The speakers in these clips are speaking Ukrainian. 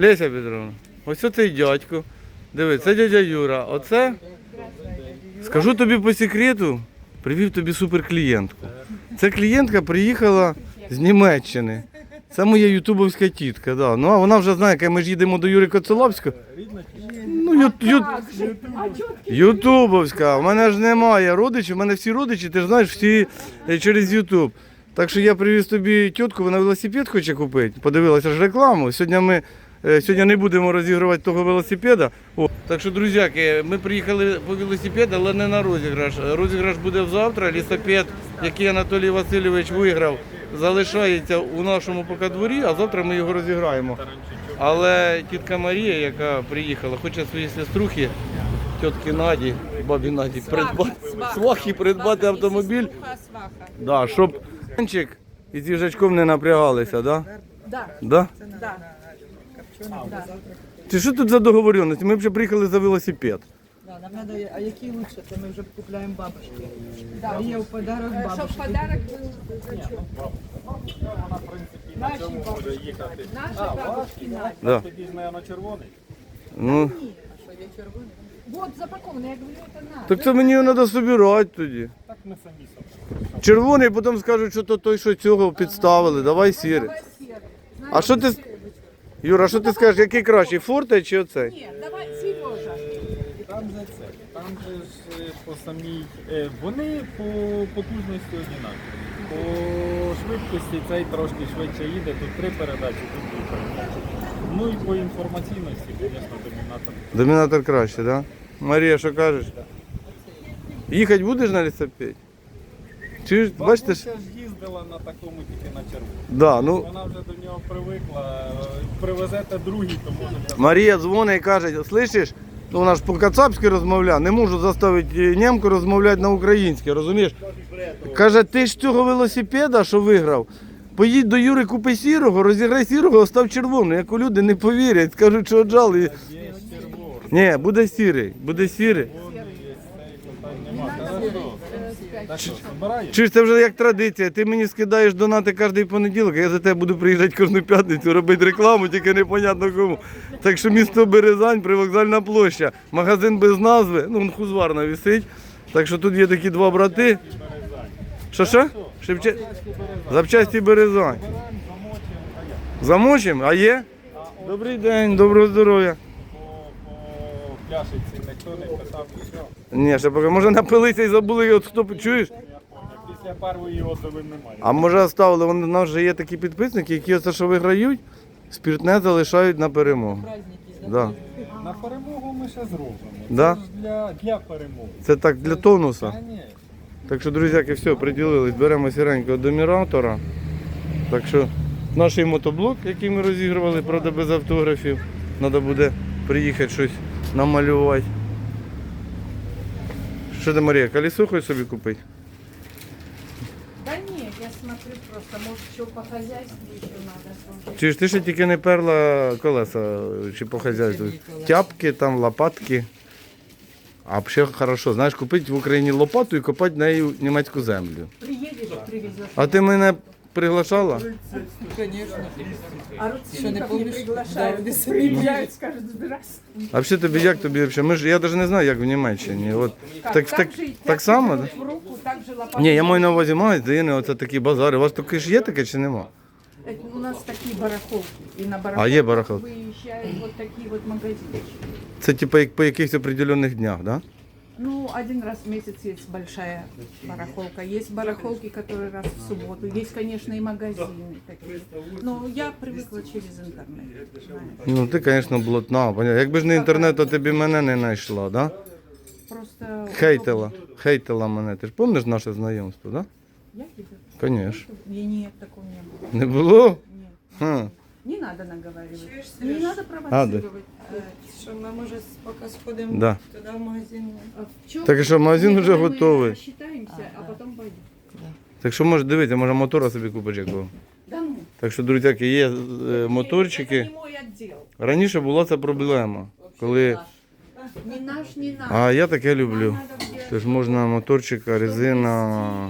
Леся Петровна, ось цей дядько. Диви, це дядя Юра. Оце, скажу тобі по секрету, привів тобі суперклієнтку. Ця клієнтка приїхала з Німеччини. Це моя ютубовська тітка, да. Ну а вона вже знає, яке ми ж їдемо до Юри Коцеловського. Ну, ю, ю, ютубовська. У мене ж немає родичів, у мене всі родичі, ти ж знаєш, всі е, через Ютуб. Так що я привіз тобі тітку, вона велосипед хоче купити. Подивилася ж рекламу. Сьогодні ми сьогодні не будемо розігрувати того велосипеда. О, так що, друзяки, ми приїхали по велосипед, але не на розіграш. Розіграш буде завтра. Лісопед, який Анатолій Васильович виграв, залишається у нашому поки дворі, а завтра ми його розіграємо. Але тітка Марія, яка приїхала, хоче своїй сеструхи, тітки Наді, бабі Наді, придбати свахи, придбати автомобіль. Да, щоб Янчик із їжачком не напрягалися, да? Да, Да? да. Чи що тут за договоренність? Ми вже приїхали за велосипед. Да, нам надо, а які лучше, то ми вже купляємо бабушки. А є в подарок Щоб бабушки. подарок був наші бабушки. Наші бабушки Наді. Да. Тоді ж, мабуть, червоний. Ну, Вот запаковано, я говорю, это надо. так це мені його треба збирати тоді. Так ми самі собі. Червоний, потім скажуть, що то той, що цього підставили, давай сірий. Давай серый. А що ти, Юра, що ти скажеш, який кращий, форте чи оцей? Нет, давай, Сережа. Там же це. Там же ж е, по самій. е, Вони по потужності однакові. По швидкості цей трошки швидше їде, тут три передачі, тут дві передачі. Ну і по інформаційності, звісно, домінатор. Домінатор краще, так? Да? Марія, що кажеш? Їхати будеш на лісопеді? Чи ж, бачите ж? Бабуся ж їздила на такому тільки на червоному. Да, ну, Вона вже до нього привикла. е, Привезете другий, то можете. Марія дзвонить і каже, слышиш, ну вона ж по-кацапськи розмовляє, не можу заставити німку розмовляти на українській, розумієш? Каже, ти ж цього велосипеда, що виграв, поїдь до Юри, купи сірого, розіграй сірого, остав червоний. Як у люди не повірять, скажуть, що отжали. Є червоний. Ні, буде сірий, буде сірий. Так що, збираю? Чи ж це вже як традиція? Ти мені скидаєш донати кожен понеділок, а я за тебе буду приїжджати кожну п'ятницю, робити рекламу, тільки непонятно кому. Так що місто Березань, привокзальна площа, магазин без назви, ну он хузварна висить. Так що тут є такі два брати. Що що? Шевче... Запчасті Березань. Замочимо, а є? Добрий день, доброго здоров'я. По пляшиці ніхто не питав нічого. Ні, ще поки може напилися і забули, от хто чуєш? Після першої отзови немає. А може оставили, вони- у нас вже є такі підписники, які оце, що виграють, спіртне залишають на перемогу. Да. На перемогу ми ще зробимо. Да? Це ж для, для перемоги. Це так для тонуса. Та ні. Так що, друзяки, все, приділились. Беремо сіренького доміратора. Так що наш мотоблок, який ми розігрували, правда, без автографів. Треба буде приїхати щось намалювати. Що ти, Марія, колесо хочеш собі купити? Да ні, я смотрю просто, може що по хазяйству ще треба. Чи ж ти ще тільки не перла колеса чи по хазяйству? Тяпки, там, лопатки. А ще хорошо, знаєш, купити в Україні лопату і копати нею німецьку землю. Приїдеш, привезеш. А ти мене приглашала? Звісно. А родственников не помниш? приглашают. Да, Да, Приезжают, скажут, здравствуй. А взагалі тобі як тобі взагалі? Ми ж я навіть не знаю, як в Німеччині. От Как, так, так, же так само? Да? в руку, так же. Ні, я маю на увазі магазини, оце такі базари. У вас таке ж є таке чи нема? Это У нас такие барахолки. И на А, є барахолках барахолки. выезжают вот такие вот магазинчики. Це типу як по якихось определених днях, так? Да? Ну, один раз в месяц есть большая барахолка. Есть барахолки, которые раз в субботу. Есть, конечно, и магазины такие. Но я привыкла через интернет. знаешь. Ну ти, звісно, блатна. понятно. Якби ж не інтернет, то ти б і мене не знайшла, да? Просто... Хейтила. Хейтила мене. Ти ж пам'ятаєш наше знайомство, так? Я тебе? Да? Звісно. Я нет, такого не было. Не було? Нет. Хм. Не надо наговаривать. Не надо А, да. провоцировать. Що ми може поки сходимо Да. туди в магазин. А в чём? Так і що, магазин Нет, вже давай мы готовий. рассчитаемся, а потом пойдем. Так що може дивіться, може мотора собі купиш якого. Да ну. Так що, друзяки, є е, Это моторчики. не мой отдел. Раніше була ця проблема. Коли. Не наш, не наш. А я таке люблю. Надо где- Тож можна моторчика, резина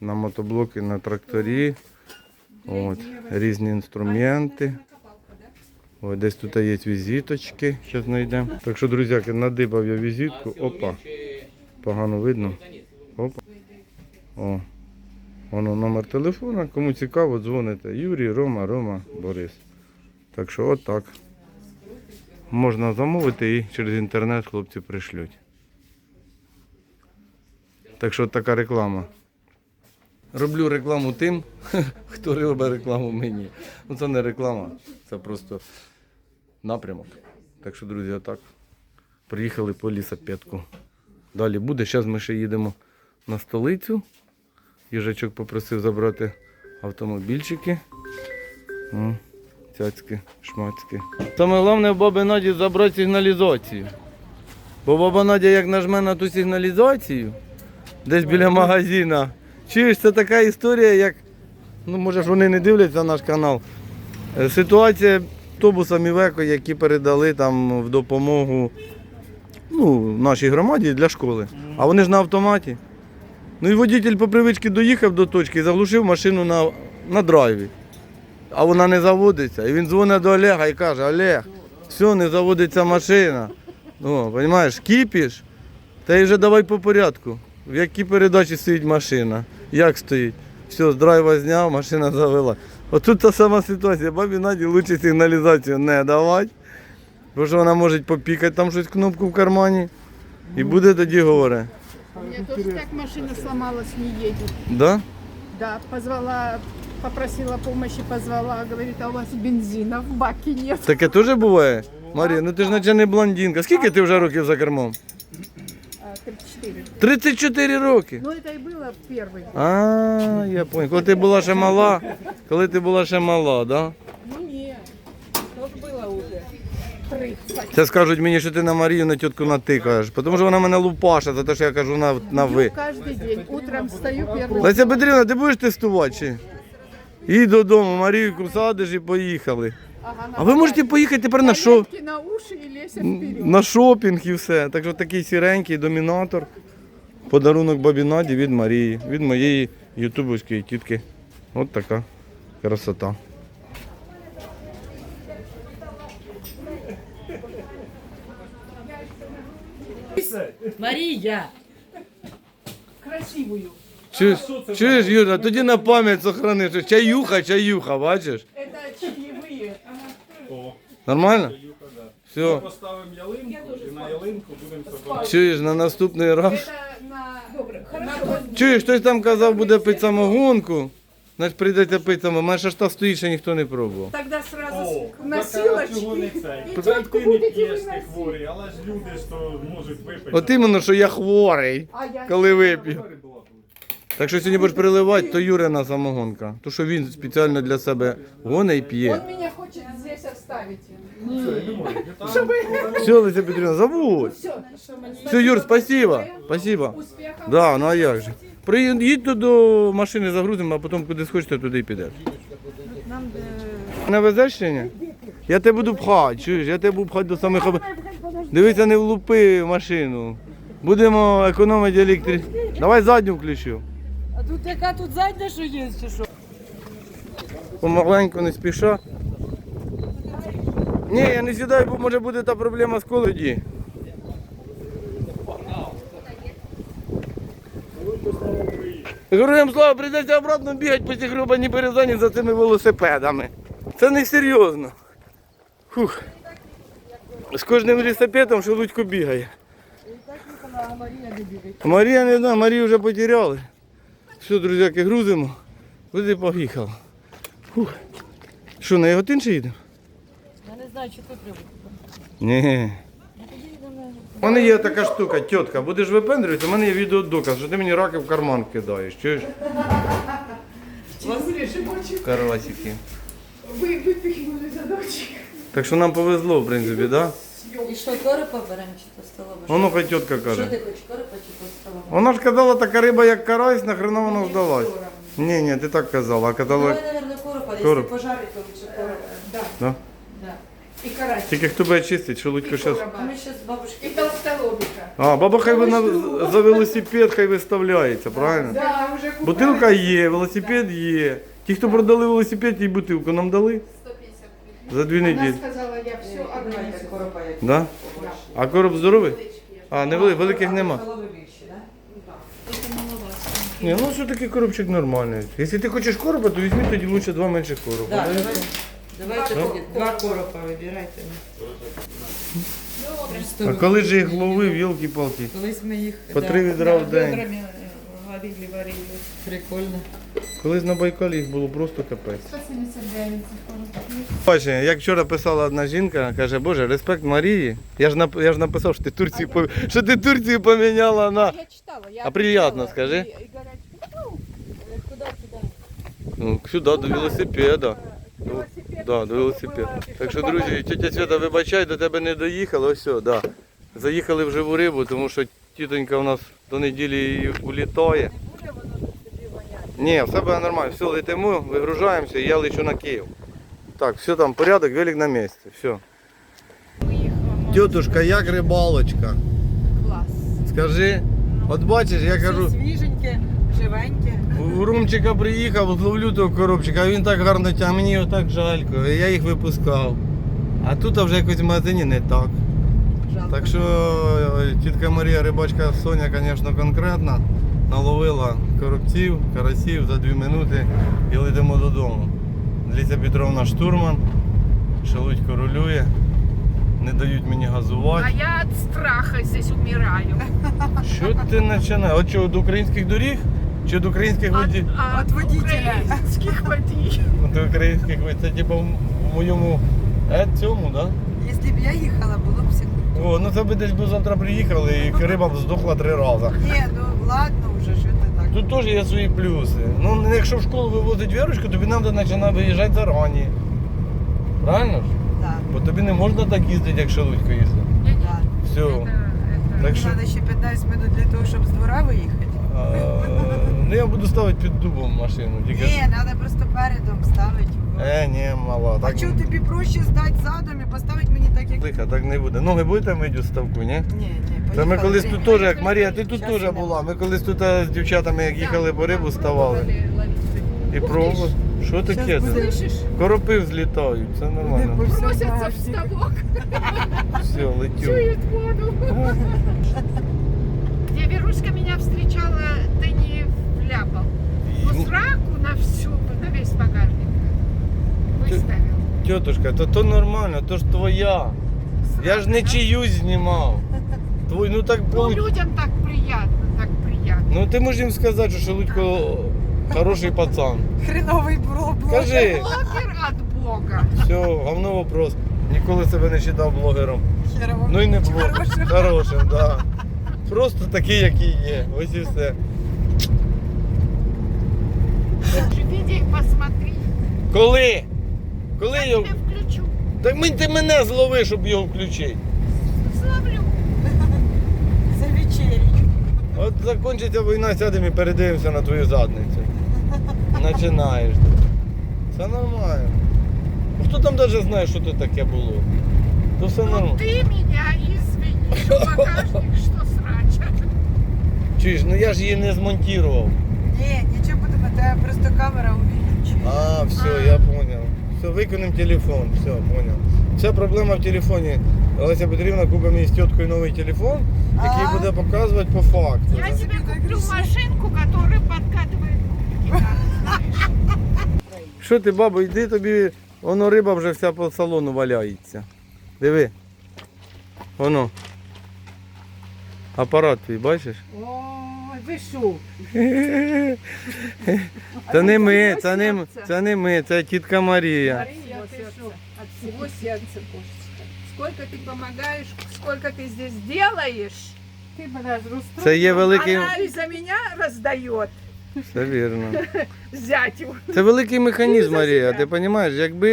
на мотоблоки, на тракторі. От, різні інструменти. Ой, десь тут є візиточки, зараз знайдемо. Так що, друзяки, надибав я візитку. Опа. Погано видно. Опа. О. Воно номер телефона. Кому цікаво, дзвоните. Юрій, Рома, Рома, Борис. Так що отак. Можна замовити і через інтернет хлопці пришлють. Так що така реклама. Роблю рекламу тим, хто робить рекламу мені. Ну це не реклама, це просто напрямок. Так що, друзі, отак. Приїхали по лісопедку. Далі буде. Зараз ми ще їдемо на столицю. Їжачок попросив забрати автомобільчики. Цяцьки, шмацьки. Саме головне в баби Наді забрати сигналізацію. Бо баба Надя як нажме на ту сигналізацію, десь біля магазина. Чуєш, це така історія, як. Ну, може ж вони не дивляться наш канал. Е, Ситуація автобуса Мівеко, які передали там в допомогу ну, нашій громаді для школи. А вони ж на автоматі. Ну і водитель по привичці доїхав до точки і заглушив машину на, на драйві. А вона не заводиться. І він дзвонить до Олега і каже, Олег, все, не заводиться машина. Ну, розумієш, кіпіш, та й вже давай по порядку. В якій передачі стоїть машина? Як стоїть? Все, з драйва зняв, машина завела. Отут та сама ситуація. Бабі Наді лучше сигналізацію не давати. Бо що вона може попікати там щось кнопку в кармані. І буде тоді горе. У меня тоже так машина сломалась, не едет. Да? Да, позвала, попросила помощи, позвала, говорит, а у вас бензина в баке нет. Таке теж буває? Марія, ну ти ж наче не блондинка. Скільки ти вже років за кермом? А, 34. 34 роки. Ну, это и было первый. А, я понял. Коли ти була ще мала, коли ти була ще мала, да? Ну, нет, тоже было уже. 30. Це скажуть мені, що ти на Марію на тітку натикаєш, тому що вона мене лупаша за те, що я кажу на, на ви. Пью каждый день. Утром встаю первый. Леся Петрівна, ти будеш тестувати чи? Їдь додому, Марійку садиш і поїхали. А ви можете поїхати тепер на шо? На уши и лезь вперед. На шопінг і все. Так що такий сіренький домінатор. Подарунок бабі Наді від Марії, від моєї ютубовської тітки. От така красота. Марія! Красивую. Чуєш, чуєш, Юра, тоді на пам'ять сохрани, що чаюха, чаюха, бачиш? Это чаевые. Нормально? Все. Поставимо ялинку і на ялинку будемо собирати. Чуєш, на наступний раз. Добре, хорошо. Чуєш, хтось там казав, буде пити самогонку. Значить прийдеться пити самогонку. У мене ж та стоїть, ще ніхто не пробував. Тогда сразу О, с- так, а чого не носилочки. цей? І Це ти не будете п'єш, ти виносити. хворий, але ж люди ж то можуть випити. От іменно, що я хворий, А я... коли вип'ю. Так що сьогодні будеш переливати, то Юрина самогонка. То що він спеціально для себе гоне і п'є. Он меня хочет здесь оставить. Все, Леся Петрівна, забудь. Все, Все, Юр, спасибо. Спасибо. успехов. Да, ну а як же? Приїдь тут до машини загрузимо, а потім куди схочете, туди і підеш. Не везеш ще ні? Я тебе буду пхати, чуєш, я тебе буду пхати до самих об... Дивися, не влупи машину. Будемо економити електрик. Давай задню включу. А тут яка тут задня, що є, чи що? Помаленьку, не спіша. Ні, я не сідаю, бо може буде та проблема з колоді. Героям слава, прийдеться обратно бігати по цій гребаній березані за цими велосипедами. Це не серйозно. Фух. З кожним велосипедом шелудько бігає. Марія не знаю, Марію вже потеряли. Все, друзяки, грузимо. Куди поїхав. Що, на Яготин ще їдемо? Знаю, чи. Ні. У мене є така штука, тітка, будеш випендрюватися, у мене є відеодоказ, що ти мені раки в карман кидаєш, чуєш? Карасики. Вы выпихнули задочек. Так що нам повезло, в принципі, так? Да? І що, коропа беремо чи то столова? Воно хай тітка Що каже. ти хочеш, коропа чи то столова? Вона ж казала, така риба, як карась, нахрена вона здалась. Ні, ні, ти так казала, а казала. Давай, наверное, коропа, Короб. якщо пожарить, то лучше коропа. Да, Да? И карась. Тільки хто буде чистить, що Лудько зараз. А ми зараз бабушки... И толстолобика. А, баба хай вона за велосипед хай виставляється, правильно? Да, уже купили. Бутилка є, велосипед є. Ті, хто продали велосипед і бутилку, нам дали? За дві Она неділі. сказала, я все организую. Да? А короб здоровий? А, не вели- великих нема. Маловато. Ні, ну що такий коробчик нормальний. Якщо ти хочеш короба, то візьми тоді лучше два менших короба. Да, Ну, і давайте, Ну. тоді два коропа вибирайте. А коли ж їх ловив, йолки-палки. Колись ми їх По да, три відра в день. Э, варили, варили. прикольно. Колись на Байкалі їх було просто капець. 179. Бачите, як вчора писала одна жінка, каже, Боже, респект Марії. Я ж нап- я ж написав, що ти Турцію пом- що ти Турцію поміняла на. Я читала. Я А приятно, читала. скажи. И- и говорят, «Ну, э, куда сюда? Ну, сюди, до велосипеда. Ну, да, до велосипеда. Так що, друзі, тетя Свята, вибачай, до тебе не доїхали, ось все, да. Заїхали в живу рибу, тому що тітонька у нас до неділі улітає. Ні, все буде нормально, все, летимо, вигружаємося і я лечу на Київ. Так, все там, порядок, велик на місці, все. Тетушка, як рибалочка? Класс. Скажи, от бачиш, я кажу, Свіженьке, живеньке. у Румчика приїхав, зловлю того коробчика, а він так гарно тягне, мені його так жалько, і я їх випускав. А тут вже якось в магазині не так. Жалко. Так що е, тітка Марія рибачка Соня, звісно, конкретна, наловила коробців, карасів за дві минути і летимо додому. Ліся Петровна штурман, Шелудько рулює, не дають мені газувати. А я от страха здесь умираю. Що ти починаєш? От що, до українських доріг? Чи до українських водій? от украинских водій. До українських водій. Це типу в моєму е, цьому. Да? Якщо б я їхала, було б все. О, ну це би десь би завтра приїхали і риба б здохла три рази. Ні, ну ладно вже, що ти так. Тут теж є свої плюси. Ну, якщо в школу вивозить вірочку, тобі треба починати виїжджати зарані. Правильно ж? Да, Бо тобі не можна так їздити, як Шелудько їздив. да. Все. Так що, треба ще 15 минут для того, щоб з двора виїхати. Ну я буду ставити під дубом машину. Тільки Ні, треба просто передом ставити. Е, ні, мала. А чого тобі проще здати задом і поставити мені так, як... Тихо, так не буде. Ноги будете мити у ставку, ні? Ні, ні, Та ми колись тут теж, як Марія, ти тут теж була. Ми колись тут е, з дівчатами, як їхали по рибу, ставали. І пробували. Що таке? це? Коропи взлітають, все нормально. Просятся в ставок, Все, летю. чуют воду. Где Веруська меня встречала, ты не вляпал. Ну, сраку на всю, на весь багажник выставил. Тетушка, то то нормально, то ж твоя. Я ж не чиюсь знімав. Твой, ну так Ну, людям так приятно, так приятно. Ну ти можеш їм сказати, що Шелудько хороший пацан. Хреновий блог. Кажи, Блогер от Бога. все, говно вопрос. Ніколи себе не вважав блогером. Херово. Ну і не блог. Хорошим. Хорошим, да. Просто такий, який є. Ось і все. Посмотри. Коли? Коли Я його. тебе включу. Так ми ти мене злови, щоб його включити. Зловлю. За вечерю. От закінчиться війна, сядемо і передивимося на твою задницю. Починаєш. Це нормально. Ну, Хто там навіть знає, що тут таке було? То все Ну нормально. ты меня извини, что багажник, что срача. Чуєш, ну я ж її не змонтував. Ні, нічого подобного, тебе просто камера увеличує. А, все, я зрозумів. Все, виконуємо телефон, все, зрозумів. Вся проблема в телефоні. Олеся Петрівна купить мені з тіткою новий телефон, який А? буде показувати по факту. Я тебе куплю машинку, которая подкатывает губки. Що ти, бабо, йди тобі, воно риба вже вся по салону валяється. Диви. Воно. Апарат твій, бачиш? Ой, вы шо? Це не ми, це не, м- це не ми, це тітка Марія. Мария, ты шо? От всего сердца, Божечка. Сколько ты помогаешь, сколько ты здесь делаешь. Ты разрустроена. Це є великий. Она и за меня раздает Все вірно. зятю. Це великий механізм, Ти за Марія. себе. Ти розумієш, якби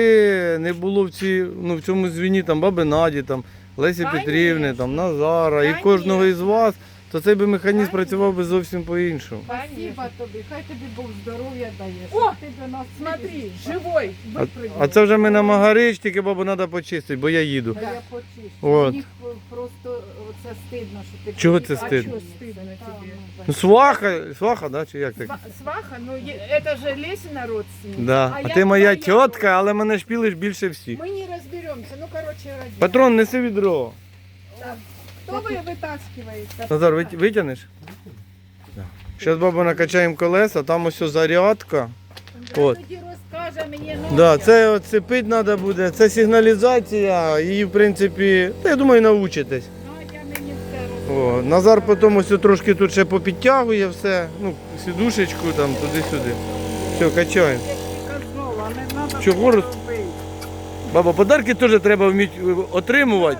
не було в ці, ну, в цьому звіні там баби Наді, там, Лесі Конечно. Петрівни, там, Назара і Конечно. кожного із вас, то цей би механізм працював би зовсім по-іншому. Спасибо тобі, хай тобі Бог здоров'я дає. О, ти до нас Смотри, живой А, а це вже ми на Магарич, тільки бабу треба почистити, бо я їду. Я почищу. От. У е, просто це стидно, що ти Чого це стидно? А чого стидно тобі? Ну, сваха, сваха, да, чи як так? Сва- Сваха, ну є- це ж Лесіна родственниця. Да. А ти моя твоя тітка, але мене шпілиш більше всіх. Ми не розберемося. Ну, коротше, раді. Патрон, неси відро. Хто ви витаскиваєте? Назар, вит- витягнеш? Зараз баба накачаємо колеса, там ось зарядка. От. Тоді розкаже мені Да, це от цепить треба буде, це сигналізація, її в принципі, та я думаю, научитесь. Надя мені все розкаже. О, Назар потім ось трошки тут ще попідтягує все, ну, сідушечку там, туди-сюди. Все, качаємо. Чого роз- Баба, подарки теж треба вміти е, отримувати.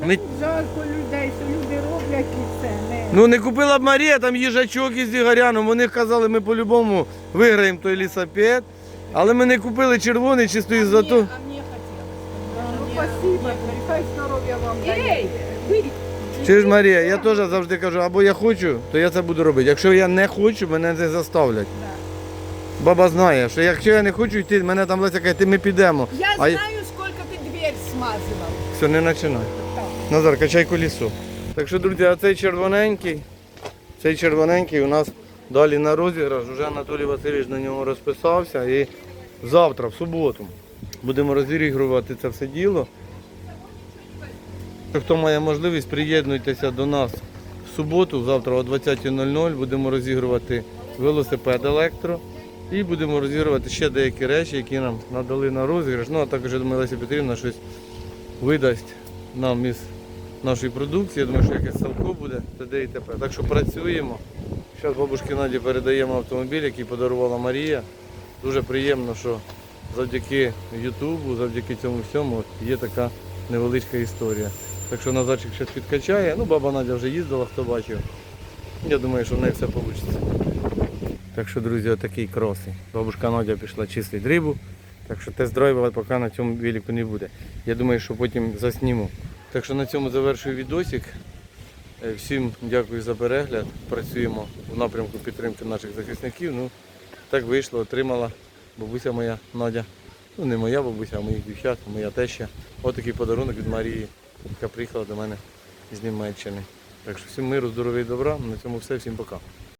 Не Ми- жалко людей, що люди роблять і все. Не. Ну не купила б Марія, там їжачок із Ігоряном. Вони казали, ми по-любому виграємо той лісопед. Але ми не купили червоний чисто із-за того. А мені Ну, спасибо, хай здоров'я вам дає. Ей, ви Чи ж Марія, я теж завжди кажу, або я хочу, то я це буду робити. Якщо я не хочу, мене не заставлять. Баба знає, що якщо я не хочу йти, мене там Леся каже, ти ми підемо. Я А знаю, сколько ти дверь смазував. Все, не починай. Назар, качай колесо. Так що, друзі, а цей червоненький, цей червоненький у нас далі на розіграш. Уже Анатолій Васильович на ньому розписався. І завтра, в суботу, будемо розігрувати це все діло. Хто має можливість, приєднуйтеся до нас в суботу, завтра о 20.00 будемо розігрувати велосипед електро. І будемо розігрувати ще деякі речі, які нам надали на розіграш. Ну а також я думаю, Леся Петрівна щось видасть нам із нашої продукції. Я думаю, що якесь салко буде, т.д. і т.п. Так що працюємо. Зараз бабушці Наді передаємо автомобіль, який подарувала Марія. Дуже приємно, що завдяки Ютубу, завдяки цьому всьому є така невеличка історія. Так що Назарчик щось підкачає. Ну, баба Надя вже їздила, хто бачив. Я думаю, що в неї все вийде. Так що, друзі, отакий кросий. Бабушка Надя пішла чистити рибу. Так що тест-драйва поки на цьому велику не буде. Я думаю, що потім засніму. Так що на цьому завершую відосик. Е, Всім дякую за перегляд. Працюємо в напрямку підтримки наших захисників. Ну, так вийшло, отримала бабуся моя Надя. Ну не моя бабуся, а моїх дівчат, моя теща. Отакий подарунок від Марії, яка приїхала до мене з Німеччини. Так що всім миру, здоров'я і добра. На цьому все, всім пока.